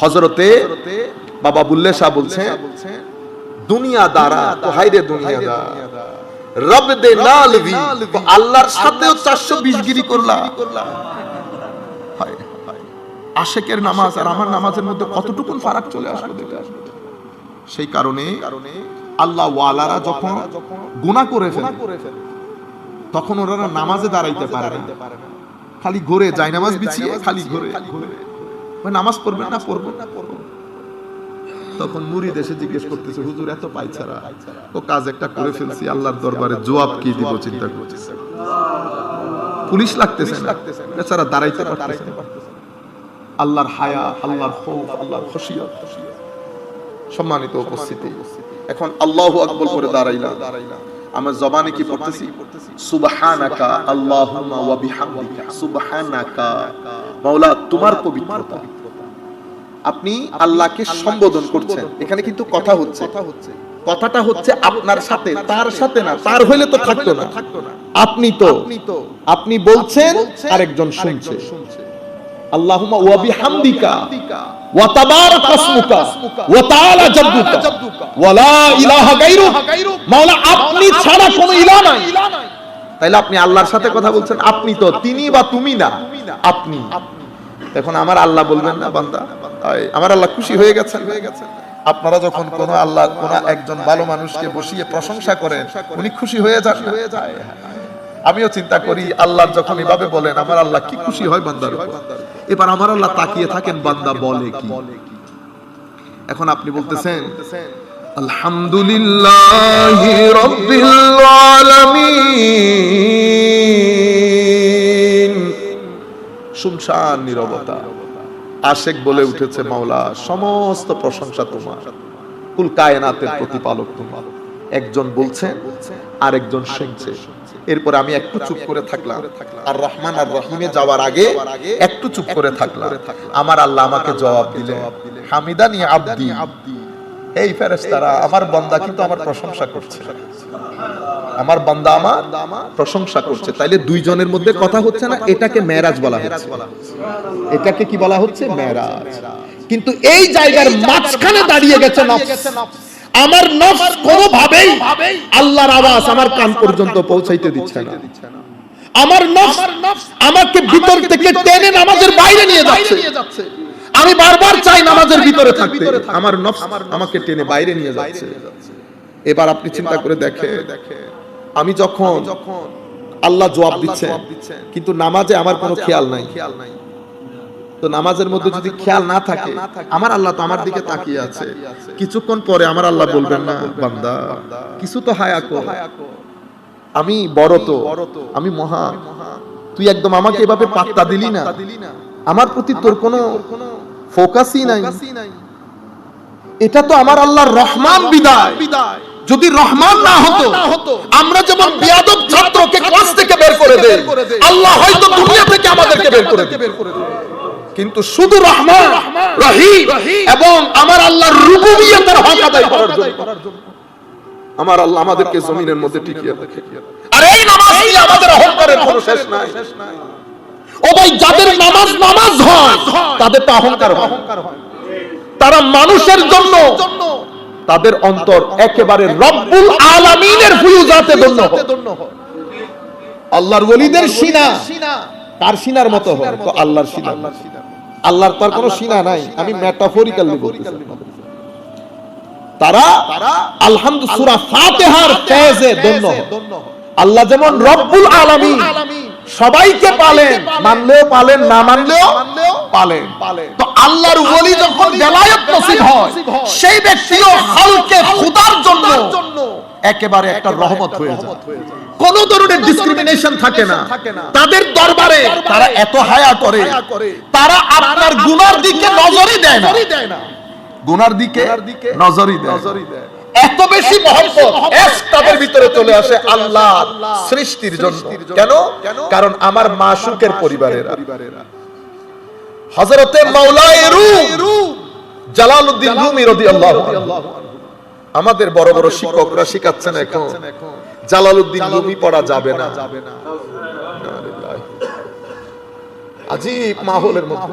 হজরতে বাবা বুল্লে শাহ বলছেন দুনিয়া দ্বারা তো হাইরে দুনিয়া দ্বারা রব দে নালভি তো আল্লাহর সাথেও চারশো বিশ গিরি করলা। আশেকের নামাজ আর আমার নামাজের মধ্যে কতটুকু ফারাক চলে আসলো দেখে সেই কারণে আল্লাহ ওয়ালারা যখন গুনাহ করে ফেলে, তখন ওরা নামাজে দাঁড়াইতে পারে না। খালি ঘুরে যায় নামাজ বিছিয়ে খালি ঘুরে। ওই নামাজ পড়বেন না? পড়বেন না পড়বেন তখন মুড়ি দেশে জিজ্ঞেস করতেছে হুজুর এত পাইছারা ও কাজ একটা করে ফেলছি আল্লাহর দরবারে জবাব কি দিব চিন্তা করতেছে? পুলিশ লাগতেছে না? বেচারা দাঁড়াইতে পারতেছে না। আল্লাহর হায়া আল্লাহর খৌফ আল্লাহর খসিয়ত। সম্মানিত উপস্থিতি। এখন আল্লাহ আকবর করে দাঁড়াইলাম। আমার জবানে কি পড়তেছি? সুবহানাকা আল্লাহুম্মা ওয়া বিহামদিকা। সুবহানাকা। মাওলা তোমার পবিত্রতা। আপনি আল্লাহকে সম্বোধন করছেন। এখানে কিন্তু কথা হচ্ছে। কথাটা হচ্ছে আপনার সাথে, তার সাথে না, তার হইলে তো থাকতো না। আপনি তো, আপনি বলছেন, আরেকজন শুনছে। আল্লাহুম্মা ওয়া বিহামদিকা ওয়া তাবারাক ইসমুকা ওয়া তাআলা জাদ্দুকা ওয়া লা ইলাহা গায়রুক। মাওলা, আপনি ছাড়া কোনো ইলাহ নাই। তাইলে আপনি আল্লাহর সাথে কথা বলছেন, আপনি তো, তিনি বা তুমি না, আপনি। এখন আমার আল্লাহ বলবেন না, বান্দা? আমার আল্লাহ খুশি হয়ে গেছেন। হয়ে গেছেন আপনারা যখন কোন আল্লাহ কোন একজন ভালো মানুষকে বসিয়ে প্রশংসা করেন উনি খুশি হয়ে যান। হয়ে যায় আমিও চিন্তা করি আল্লাহ যখন এভাবে বলেন আমার আল্লাহ কি খুশি হয় বান্দার এবার আমার আল্লাহ তাকিয়ে থাকেন বান্দা বলে কি? এখন আপনি বলতেছেন আলহামদুলিল্লাহ রব্বিল আলামিন। শুনশান নীরবতা। আশেক বলে উঠেছে মাওলা সমস্ত প্রশংসা তোমার। কুল কায়নাতের প্রতিপালক তোমার। একজন বলছেন আরেকজন শুনছে। এরপর আমি একটু চুপ করে থাকলাম। আর রহমান আর রহিমে যাওয়ার আগে একটু চুপ করে থাকলাম। আমার আল্লাহ আমাকে জবাব দিলে হামিদানি আব্দি। এই ফেরেশতারা আমার বান্দা কিন্তু আমার প্রশংসা করছে। আমার বান্দা আমার প্রশংসা করছে। তাইলে দুইজনের মধ্যে কথা হচ্ছে না এটাকে মেরাজ বলা হচ্ছে। এটাকে কি বলা হচ্ছে? মেরাজ কিন্তু এই জায়গার মাঝখানে দাঁড়িয়ে গেছে নফস। আমার নফস কোনোভাবেই আল্লাহর আওয়াজ আমার কান পর্যন্ত পৌঁছাইতে দিচ্ছে না। আমার নফস আমাকে ভিতর থেকে টেনে নামাজের বাইরে নিয়ে যাচ্ছে। আমি বারবার চাই নামাজের ভিতরে থাকতে। আমার নফস আমাকে টেনে বাইরে নিয়ে যাচ্ছে। এবার আপনি চিন্তা করে দেখে দেখে আমি যখন আল্লাহ জবাব দিচ্ছে কিন্তু নামাজে আমার কোনো খেয়াল নাই। তো নামাজের মধ্যে যদি খেয়াল না থাকে আমার আল্লাহ তো আমার দিকে তাকিয়ে আছে। কিছুক্ষণ পরে আমার আল্লাহ বলবেন না বান্দা কিছু তো হায়া কর। আমি বড় তো আমি মহা। তুই একদম আমাকে এভাবে পাত্তা দিলি না। আমার প্রতি তোর কোনো ফোকাসই নাই। এটা তো আমার আল্লাহর রহমান বিদায়। বিদায়। যদি রহমান না হতো আমরা যেমন বিয়াদব ছাত্রকে ক্লাস থেকে বের করে দেই আল্লাহ হয়তো দুনিয়া থেকে আমাদেরকে বের করে দেবে কিন্তু শুধু রহমান রহিম এবং আমার আল্লাহর রুবুবিয়তের হক আদায় করার জন্য। আমার আল্লাহ আমাদেরকে জমিনের মধ্যে টিকিয়ে রাখে। আর এই নামাজ দিয়ে আমাদের অহংকারের কোনো শেষ নাই। ও ভাই যাদের নামাজ নামাজ হয় তাদের তো অহংকার হয়। তারা মানুষের জন্য তাদের অন্তর একেবারে রব্বুল আলামিনের ফুয়ুজাতে দন্য হয় আল্লাহর ওলিদের সিনা কার সিনার মতো হয় তো আল্লাহর সিনা। আল্লাহর তার কোনো সিনা নাই। আমি মেটাফরিক্যালি বলতেছি তারা আলহামদু সূরা ফাতিহার ফেজে দন্য হয় আল্লাহ যেমন রব্বুল আলামিন সবাইকে পালেন মানলেও পালেন না মানলেও পালেন। তো আল্লাহর ওলি যখন বেলায়েত নসিব হয় সেই ব্যক্তিও হালকে খোদার জন্য একেবারে একটা রহমত হয়ে যায়। কোন ধরনের ডিসক্রিমিনেশন থাকে না। তাদের দরবারে তারা এত হায়া করে তারা আপনার গুনার দিকে নজরই দেয় না। গুনার দিকে নজরই দেয় এত বেশি মহব্বত এস তাদের ভিতরে চলে আসে আল্লাহ সৃষ্টির জন্য। কেন? কারণ আমার মাসুকের পরিবারেরা। হযরতে মাওলায়ে রুম। জালালউদ্দিন রুমি রাদিয়াল্লাহু আমাদের বড় বড় শিক্ষকরা শিখাচ্ছেন এখন। জালালউদ্দিন রুমি পড়া যাবে না। আজিব মাহলের মধ্যে।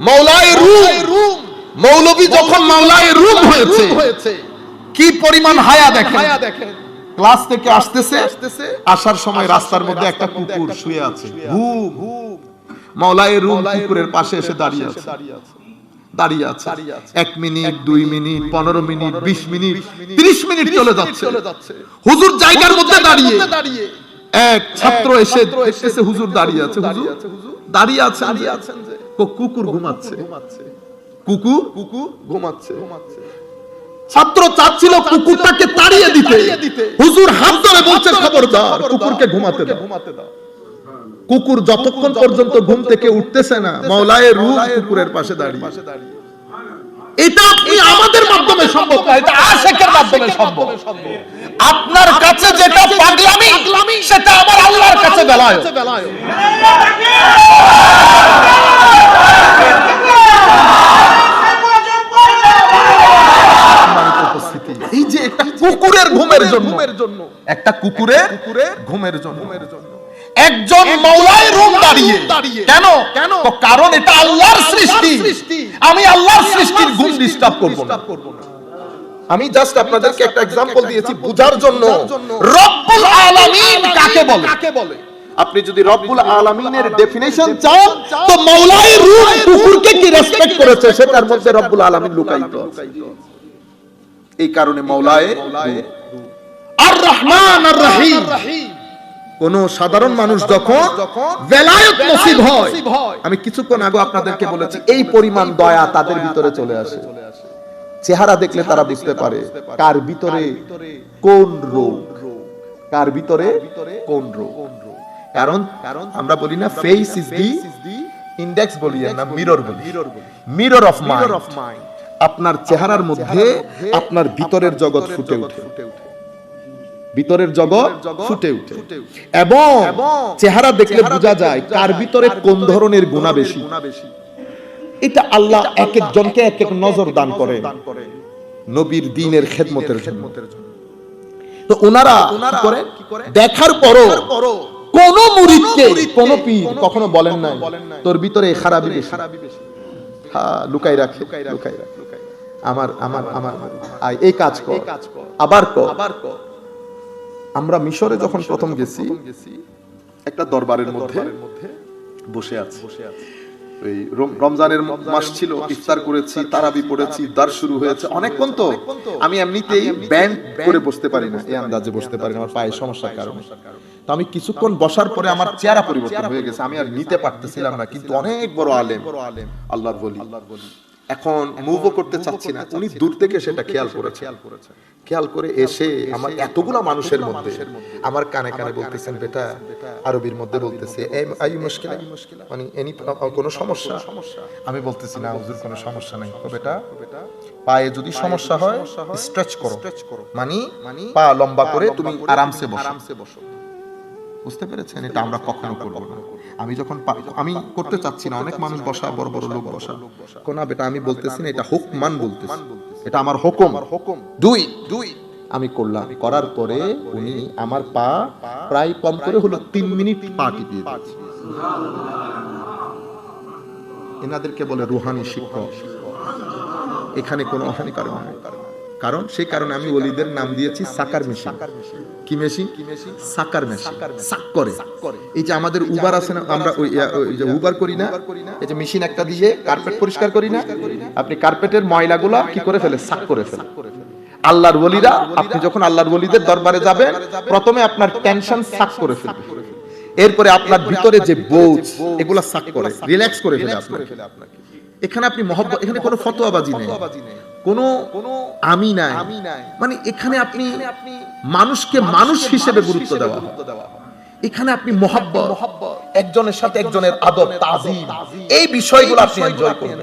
মাওলায়ে রুম। মৌলবী যখন মাওলায় রুম হয়েছে। কি পরিমাণ হায়া দেখেন? ক্লাস থেকে আসতেছে আসার সময় রাস্তার মধ্যে একটা কুকুর শুয়ে আছে। রুম কুকুরের পাশে এসে দাঁড়িয়ে আছে। দাঁড়িয়ে আছে। এক মিনিট দুই মিনিট পনেরো মিনিট বিশ মিনিট ত্রিশ মিনিট চলে যাচ্ছে। হুজুর জায়গার মধ্যে দাঁড়িয়ে। এক ছাত্র এসে এসে হুজুর দাঁড়িয়ে আছে। হুজুর দাঁড়িয়ে আছেন দাঁড়িয়ে আছেন কুকুর ঘুমাচ্ছে। কুকুর কুকুর ঘুমাচ্ছে। ছাত্র চাচ্ছিল কুকুরটাকে তাড়িয়ে দিতে। হুজুর হাত ধরে বলছে খবরদার কুকুরকে ঘুমাতে দাও। কুকুর যতক্ষণ পর্যন্ত ঘুম থেকে উঠতেছে না মাওলায়ে রূহ কুকুরের পাশে দাঁড়িয়ে। এটা আপনি আমাদের মাধ্যমে সম্ভব না এটা আশেকের মাধ্যমে সম্ভব। আপনার কাছে যেটা পাগলামি সেটা আমার আল্লাহর কাছে বেলায় এই যে একটা কুকুরের ঘুমের জন্য। একটা কুকুরের ঘুমের জন্য। একজন মাওলায় রুম দাঁড়িয়ে। কেন? কেন? কারণ এটা আল্লাহর সৃষ্টি। আমি আল্লাহর সৃষ্টির ঘুম ডিস্টার্ব করব না। আমি জাস্ট আপনাদেরকে একটা এক্সাম্পল দিয়েছি বুঝার জন্য। রব্বুল আলামিন কাকে বলে? কাকে বলে? আপনি যদি রব্বুল আলামিনের ডেফিনেশন চান তো মাওলায় রূহ কুকুরকে কি রেসপেক্ট করেছে? সেটার মধ্যে রব্বুল আলামিন লুকায়িত আছে। এই কারণে মাওলায়ে আর রহমান আর রহিম কোন সাধারণ মানুষ যখন বেলায়েত নসিব হয় আমি কিছুক্ষণ আগে আপনাদেরকে বলেছি এই পরিমাণ দয়া তাদের ভিতরে চলে আসে। চেহারা দেখলে তারা বুঝতে পারে কার ভিতরে কোন রোগ। কার ভিতরে কোন রোগ। কারণ কারণ আমরা বলি না ফেস ইজ দি ইন্ডেক্স বলি না মিরর বলি। মিরর অফ মাইন্ড আপনার চেহারার মধ্যে আপনার ভিতরের জগৎ ফুটে ওঠে ভিতরের জগৎ ফুটে উঠে। এবং চেহারা দেখলে বোঝা যায় কার ভিতরে কোন ধরনের গুণা বেশি। এটা আল্লাহ এক এক জনকে এক এক নজর দান করে। নবীর দিনের খেদমতের জন্য। তো ওনারা কি করে? দেখার পরও কোন মুরিদকে কোন পীর কখনো বলেন নাই তোর ভিতরে খারাপই বেশি। লুকাই রাখে লুকাই রাখে আমার আমার আমার আয় এই কাজ কর। আবার কর। আবার কর। আমরা মিশরে যখন প্রথম গেছি একটা দরবারের মধ্যে বসে আছি। ওই রম- রমজানের মাস ছিল ইফতার করেছি তারাবি পড়েছি দার শুরু হয়েছে অনেকক্ষণ তো আমি এমনিতেই ব্যান্ড করে বসতে পারি না। এই আন্দাজে বসতে পারি না আমার পায়ে সমস্যার কারণে। তো আমি কিছুক্ষণ বসার পরে আমার চেহারা পরিবর্তন হয়ে গেছে আমি আর নিতে পারতেছিলাম না কিন্তু অনেক বড় আলেম আল্লাহর বলি আল্লাহর বলি। এখন মুভও করতে চাচ্ছি না। উনি দূর থেকে সেটা খেয়াল করেছে খেয়াল করে এসে আমার এতগুলা মানুষের মধ্যে আমার কানে কানে বলতেছেন বেটা আরবির মধ্যে বলতেছে "এ- আই মুশকিল? মানে এনি কোনো সমস্যা? আমি বলতেছি না হুজুর কোনো সমস্যা নাই। তো বেটা পায়ে যদি সমস্যা হয় স্ট্রেচ করো। মানে পা লম্বা করে তুমি আরামসে বসো। বুঝতে পেরেছেন? এটা আমরা কখনো করব না। আমি যখন আমি করতে চাচ্ছি না অনেক মানুষ বসা বড় বড় লোক বসা। কোনা বেটা আমি বলতেছি না এটা হুকমান বলতেছি এটা আমার হুকুম। হুকুম। দুই দুই আমি করলাম। করার পরে উনি আমার পা প্রায় কম করে হলো তিন মিনিট পা টিপিয়ে এনাদেরকে বলে রুহানি শিক্ষক। এখানে কোনো অহংকার নয় কারণ সেই কারণে আমি ওলিদের নাম দিয়েছি সাকার মেশিন। কি মেশিন? সাকার মেশিন। সাক করে। এই যে আমাদের উবার আছে না, আমরা ওই যে উবার করি না, এই যে মেশিন একটা দিয়ে কার্পেট পরিষ্কার করি না, আপনি কার্পেটের ময়লাগুলা কি করে ফেলে? সাক করে ফেলে। আল্লাহর ওলিরা, আপনি যখন আল্লাহর ওলিদের দরবারে যাবেন, প্রথমে আপনার টেনশন সাক করে ফেলবে। এরপরে আপনার ভিতরে যে বোঝ, এগুলা সাক করে। রিল্যাক্স করে ফেলে আপনাকে। এখানে আপনি মহব্বত, এখানে কোনো ফতোয়াবাজি নেই। কোনো আমি নাই। মানে এখানে আপনি মানুষকে মানুষ হিসেবে গুরুত্ব দেওয়া এখানে আপনি মহাব্বত একজনের সাথে একজনের আদব তাজিম এই বিষয়গুলো আপনি এনজয় করবেন।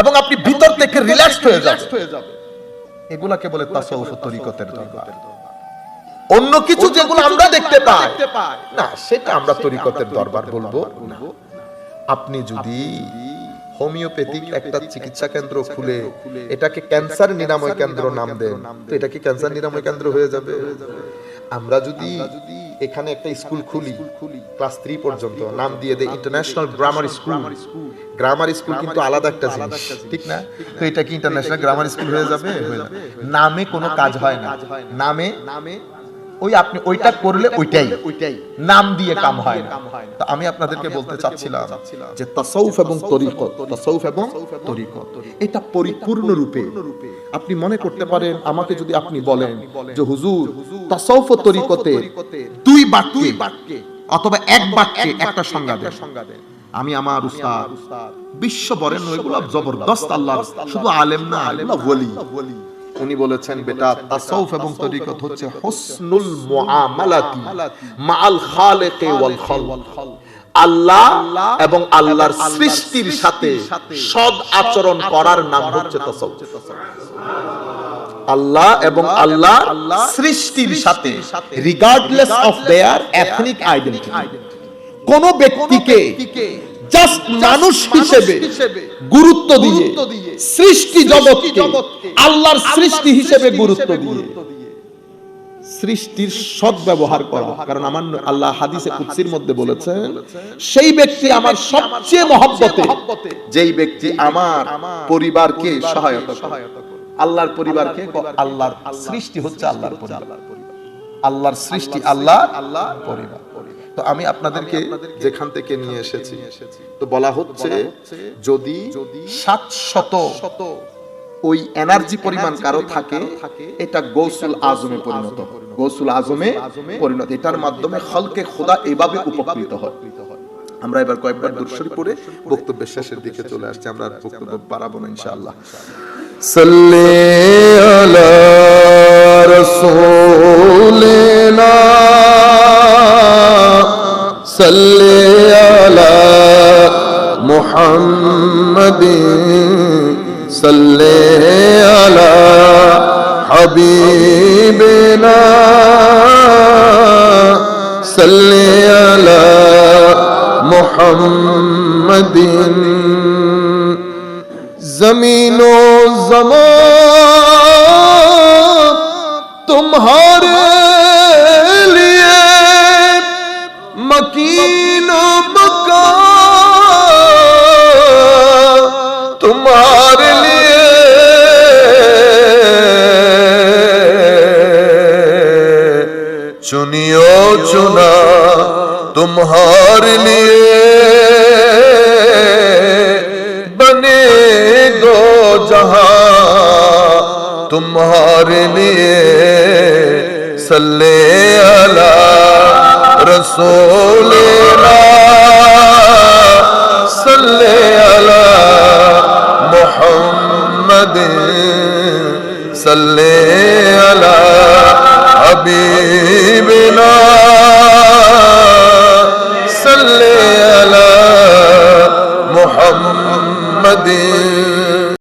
এবং আপনি ভিতর থেকে রিল্যাক্সড হয়ে যাবেন। এগুলাকে বলে তাসাউফ তরিকতের দরবার। অন্য কিছু যেগুলো আমরা দেখতে পাই। না সেটা আমরা তরিকতের দরবার বলব আপনি যদি হোমিওপ্যাথিক একটা চিকিৎসা কেন্দ্র খুলে এটাকে ক্যান্সার নিরাময় কেন্দ্র নাম দেন। তো এটা কি ক্যান্সার নিরাময় কেন্দ্র হয়ে যাবে। আমরা যদি এখানে একটা স্কুল খুলি ক্লাস থ্রি পর্যন্ত নাম দিয়ে দেয় international grammar school grammar school কিন্তু আলাদা একটা জিনিস ঠিক না? তো এটা কি ইন্টারন্যাশনাল গ্রামার স্কুল হয়ে যাবে। নামে কোনো কাজ হয় না। নামে নামে ওই আপনি ওইটা করলে ওইটাই। ওইটাই। নাম দিয়ে কাম হয় না। তো আমি আপনাদেরকে বলতে চাচ্ছিলাম যে তাসাউফ এবং তরিকত। তাসাউফ এবং তরিকত। এটা পরিপূর্ণ রূপে। আপনি মনে করতে পারেন আমাকে যদি আপনি বলেন যে হুজুর তাসাউফ ও তরিকতে দুই বাক্যে অথবা এক বাক্যে একটা সংজ্ঞা দেন। আমি আমার উস্তাদ। বিশ্ব বরেণ্য এগুলো জবরদস্ত আল্লাহ শুধু আলেম না এগুলো ওয়ালি উনি বলেছেন বেটা তাসাউফ এবং তরিকত হচ্ছে হুসনুল মুআমালাতি মাআল খালিক ওয়াল খালক আল্লাহ এবং আল্লাহর সৃষ্টির সাথে সদ আচরণ করার নাম হচ্ছে তাসাউফ। আল্লাহ এবং আল্লাহ সৃষ্টির সাথে regardless of their ethnic identity কোন ব্যক্তিকে জাস্ট মানুষ হিসেবে গুরুত্ব দিয়ে সৃষ্টি জগৎকে আল্লাহর সৃষ্টি হিসেবে গুরুত্ব দিয়ে সৃষ্টির সৎ ব্যবহার করা কারণ আমার আল্লাহ হাদিসে কুৎসির মধ্যে বলেছেন সেই ব্যক্তি আমার সবচেয়ে মহব্বতে যেই ব্যক্তি আমার পরিবারকে সহায়তা করে। আল্লাহর পরিবারকে আল্লাহর সৃষ্টি হচ্ছে আল্লাহর পরিবার। আল্লাহর সৃষ্টি আল্লাহ আল্লাহ পরিবার। তো আমি আপনাদেরকে যেখান থেকে নিয়ে এসেছি। তো বলা হচ্ছে যদি সাত শত ওই এনার্জি পরিমাণ কারও থাকে এটা গৌসুল আজমে পরিণত গৌসুল আজমে পরিণত এটার মাধ্যমে হলকে খোদা এভাবে উপকৃত হয়। আমরা এবার কয়েকবার দুরসরি পড়ে বক্তব্যের শেষের দিকে চলে আসছি আমরা বক্তব্য বাড়াবো না ইনশাআল্লাহ। সাল্লি আলা রাসূল। صل على محمد صل على حبيبنا صل على محمد زمین و زمان تمہارے تمہارے لیے بنے دو جہاں تمہارے لیے سلے اللہ رسول سلے اللہ محمد صلی اللہ حبیبنا দে